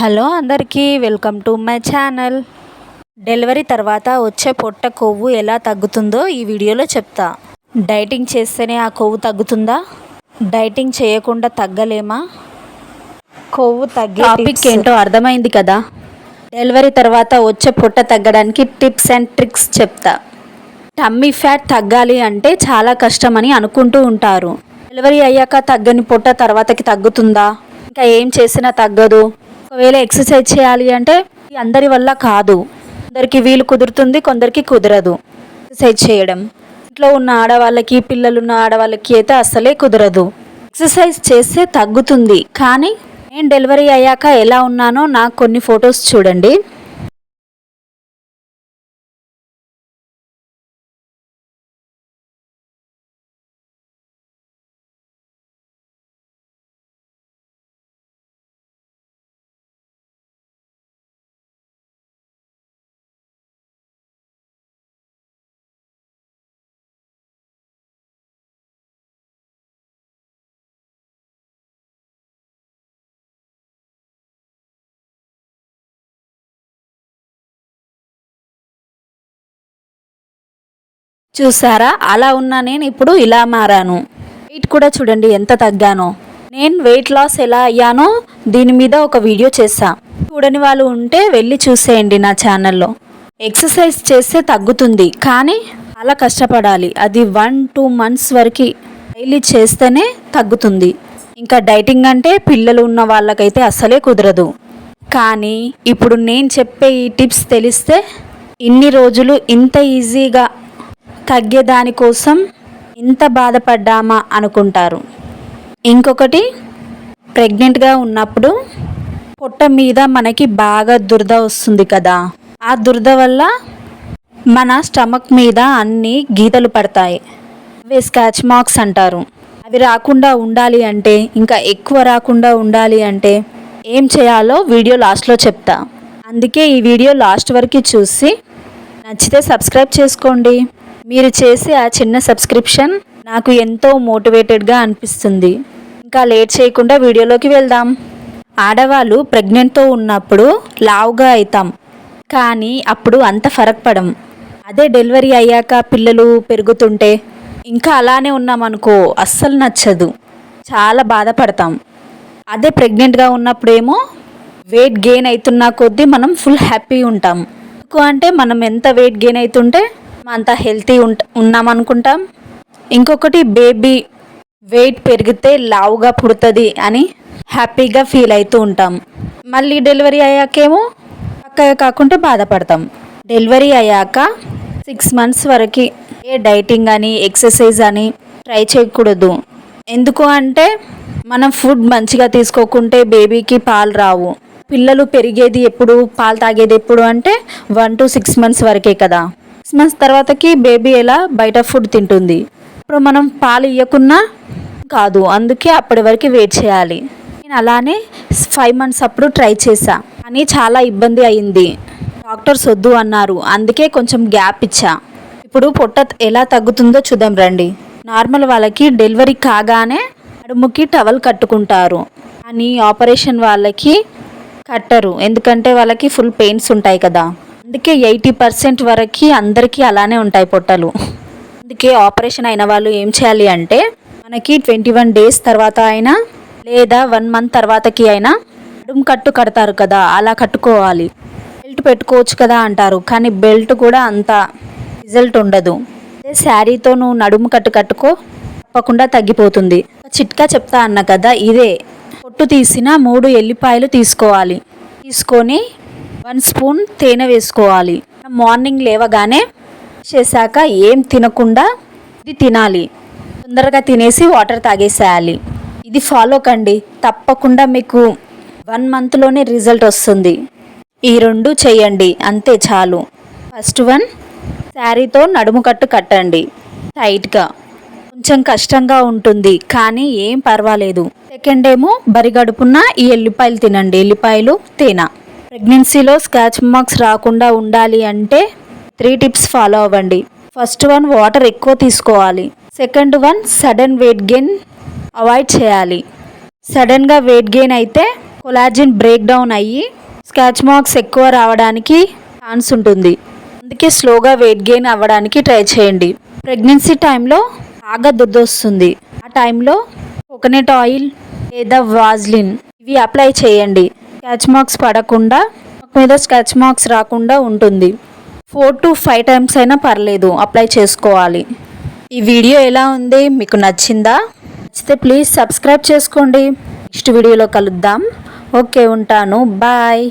Hello అందరికీ welcome to my channel. Delivery తర్వాత వచ్చే పొట్ట కొవ్వు ఎలా తగ్గుతుందో ఈ వీడియోలో చెప్తా. డైటింగ్ చేస్తేనే ఆ కొవ్వు తగ్గుతుందా? డైటింగ్ చేయకుండా తగ్గలేమా? కొవ్వు తగ్గే టాపిక్ ఏంటో అర్థమైంది కదా? డెలివరీ తర్వాత వచ్చే పొట్ట తగ్గడానికి టిప్స్ అండ్ ట్రిక్స్ చెప్తా. టమ్మీ ఫ్యాట్ తగ్గాలి అంటే చాలా కష్టమని అనుకుంటూ ఉంటారు. డెలివరీ అయ్యాక తగ్గని పొట్ట తర్వాతకి తగ్గుతుందా? ఇంకా ఏం చేసినా తగ్గదు. ఒకవేళ ఎక్సర్సైజ్ చేయాలి అంటే అందరి వల్ల కాదు. కొందరికి వీలు కుదురుతుంది కొందరికి కుదరదు ఎక్సర్సైజ్ చేయడం. ఇంట్లో ఉన్న ఆడవాళ్ళకి పిల్లలున్న ఆడవాళ్ళకి అయితే అస్సలే కుదరదు. ఎక్సర్సైజ్ చేస్తే తగ్గుతుంది. కానీ నేను డెలివరీ అయ్యాక ఎలా ఉన్నానో నాకు కొన్ని ఫొటోస్ చూడండి. చూసారా అలా ఉన్నా నేను ఇప్పుడు ఇలా మారాను. వెయిట్ కూడా చూడండి ఎంత తగ్గానో. నేను వెయిట్ లాస్ ఎలా అయ్యానో దీని మీద ఒక వీడియో చేసా చూడని వాళ్ళు ఉంటే వెళ్ళి చూసేయండి నా ఛానల్లో ఎక్సర్సైజ్ చేస్తే తగ్గుతుంది కానీ చాలా కష్టపడాలి. అది వన్ టూ మంత్స్ వరకు డైలీ చేస్తేనే తగ్గుతుంది. ఇంకా డైటింగ్ అంటే పిల్లలు ఉన్న వాళ్ళకైతే అస్సలే కుదరదు. కానీ ఇప్పుడు నేను చెప్పే ఈ టిప్స్ తెలిస్తే ఇన్ని రోజులు ఇంత ఈజీగా తగ్గేదానికోసం ఇంత బాధపడ్డామా అనుకుంటారు. ఇంకొకటి ప్రెగ్నెంట్గా ఉన్నప్పుడు పొట్ట మీద మనకి బాగా దురద వస్తుంది కదా. ఆ దురద వల్ల మన స్టమక్ మీద అన్ని గీతలు పడతాయి. అవి స్కాచ్ మార్క్స్ అంటారు. అవి రాకుండా ఉండాలి అంటే ఇంకా ఎక్కువ రాకుండా ఉండాలి అంటే ఏం చేయాలో వీడియో లాస్ట్లో చెప్తా. అందుకే ఈ వీడియో లాస్ట్ వరకు చూసి నచ్చితే సబ్స్క్రైబ్ చేసుకోండి. మీరు చేసే ఆ చిన్న సబ్స్క్రిప్షన్ నాకు ఎంతో మోటివేటెడ్గా అనిపిస్తుంది. ఇంకా లేట్ చేయకుండా వీడియోలోకి వెళ్దాం. ఆడవాళ్ళు ప్రెగ్నెంట్తో ఉన్నప్పుడు లావుగా అవుతాం కానీ అప్పుడు అంత ఫరక్ పడం అదే డెలివరీ అయ్యాక పిల్లలు పెరుగుతుంటే ఇంకా అలానే ఉన్నామనుకో అస్సలు నచ్చదు. చాలా బాధపడతాం. అదే ప్రెగ్నెంట్గా ఉన్నప్పుడేమో వెయిట్ గెయిన్ అవుతున్న కొద్దీ మనం ఫుల్ హ్యాపీ ఉంటాం. ఎందుకు అంటే మనం ఎంత వెయిట్ గెయిన్ అవుతుంటే అంత హెల్తీ ఉంట ఉన్నామనుకుంటాం. ఇంకొకటి బేబీ వెయిట్ పెరిగితే లావుగా పుడుతుంది అని హ్యాపీగా ఫీల్ అవుతూ ఉంటాం. మళ్ళీ డెలివరీ అయ్యాకేమో పక్కగా కాకుండా బాధపడతాం. డెలివరీ అయ్యాక సిక్స్ మంత్స్ వరకు ఏ డైటింగ్ అని ఎక్సర్సైజ్ అని ట్రై చేయకూడదు. ఎందుకు అంటే మనం ఫుడ్ మంచిగా తీసుకోకుంటే బేబీకి పాలు రావు. పిల్లలు పెరిగేది ఎప్పుడు పాలు తాగేది ఎప్పుడు అంటే వన్ టు సిక్స్ మంత్స్ వరకే కదా. సిక్స్ మంత్స్ తర్వాతకి బేబీ ఎలా బయట ఫుడ్ తింటుంది? ఇప్పుడు మనం పాలు ఇవ్వకున్నా కాదు అందుకే అప్పటి వరకు వెయిట్ చేయాలి. నేను అలానే ఫైవ్ మంత్స్ అప్పుడు ట్రై చేశా కానీ చాలా ఇబ్బంది అయింది. డాక్టర్స్ వద్దు అన్నారు అందుకే కొంచెం గ్యాప్ ఇచ్చా. ఇప్పుడు పొట్ట ఎలా తగ్గుతుందో చూద్దాం రండి. నార్మల్ వాళ్ళకి డెలివరీ కాగానే నడుముకి టవల్ కట్టుకుంటారు కానీ ఆపరేషన్ వాళ్ళకి కట్టరు ఎందుకంటే వాళ్ళకి ఫుల్ పెయిన్స్ ఉంటాయి కదా. అందుకే ఎయిటీ పర్సెంట్ వరకు అందరికీ అలానే ఉంటాయి పొట్టలు. అందుకే ఆపరేషన్ అయిన వాళ్ళు ఏం చేయాలి అంటే మనకి ట్వంటీ వన్ డేస్ తర్వాత అయినా లేదా వన్ మంత్ తర్వాతకి అయినా నడుము కట్టు కడతారు కదా అలా కట్టుకోవాలి. బెల్ట్ పెట్టుకోవచ్చు కదా అంటారు కానీ బెల్ట్ కూడా అంత రిజల్ట్ ఉండదు. అదే శారీతో నువ్వు నడుము కట్టు కట్టుకో తప్పకుండా తగ్గిపోతుంది. చిట్కా చెప్తా అన్న కదా ఇదే. పొట్టు తీసిన మూడు ఎల్లిపాయలు తీసుకోవాలి. తీసుకొని వన్ స్పూన్ తేనె వేసుకోవాలి. మార్నింగ్ లేవగానే చేశాక ఏం తినకుండా ఇది తినాలి. తొందరగా తినేసి వాటర్ తాగేసేయాలి. ఇది ఫాలో కండి. తప్పకుండా మీకు వన్ మంత్లోనే రిజల్ట్ వస్తుంది. ఈ రెండు చేయండి. అంతే చాలు. ఫస్ట్ వన్ శారీతో నడుము కట్టు కట్టండి. టైట్గా. కొంచెం కష్టంగా ఉంటుంది. కానీ ఏం పర్వాలేదు. సెకండ్ ఏమో బరిగడుపున ఈ ఎల్లిపాయలు తినండి. ఎల్లిపాయలు తేనె. ప్రెగ్నెన్సీలో స్కాచ్ మార్క్స్ రాకుండా ఉండాలి అంటే త్రీ టిప్స్ ఫాలో అవ్వండి. ఫస్ట్ వన్ వాటర్ ఎక్కువ తీసుకోవాలి. Second one sudden weight gain avoid చేయాలి. సడన్గా వెయిట్ గెయిన్ అయితే కొలాజిన్ బ్రేక్ డౌన్ అయ్యి స్కాచ్ మార్క్స్ ఎక్కువ రావడానికి ఛాన్స్ ఉంటుంది. అందుకే స్లోగా వెయిట్ గెయిన్ అవ్వడానికి ట్రై చేయండి. ప్రెగ్నెన్సీ టైంలో బాగా దుద్దొస్తుంది ఆ టైంలో కోకోనట్ ఆయిల్ లేదా వాజ్లిన్ ఇవి అప్లై చేయండి. స్కాచ్ మార్క్స్ పడకుండా మీద స్కాచ్ మార్క్స్ రాకుండా ఉంటుంది. ఫోర్ టు ఫైవ్ టైమ్స్ అయినా పర్లేదు అప్లై చేసుకోవాలి. ఈ వీడియో ఎలా ఉంది? మీకు నచ్చిందా? నచ్చితే ప్లీజ్ సబ్స్క్రైబ్ చేసుకోండి. నెక్స్ట్ వీడియోలో కలుద్దాం. ఓకే ఉంటాను. బాయ్.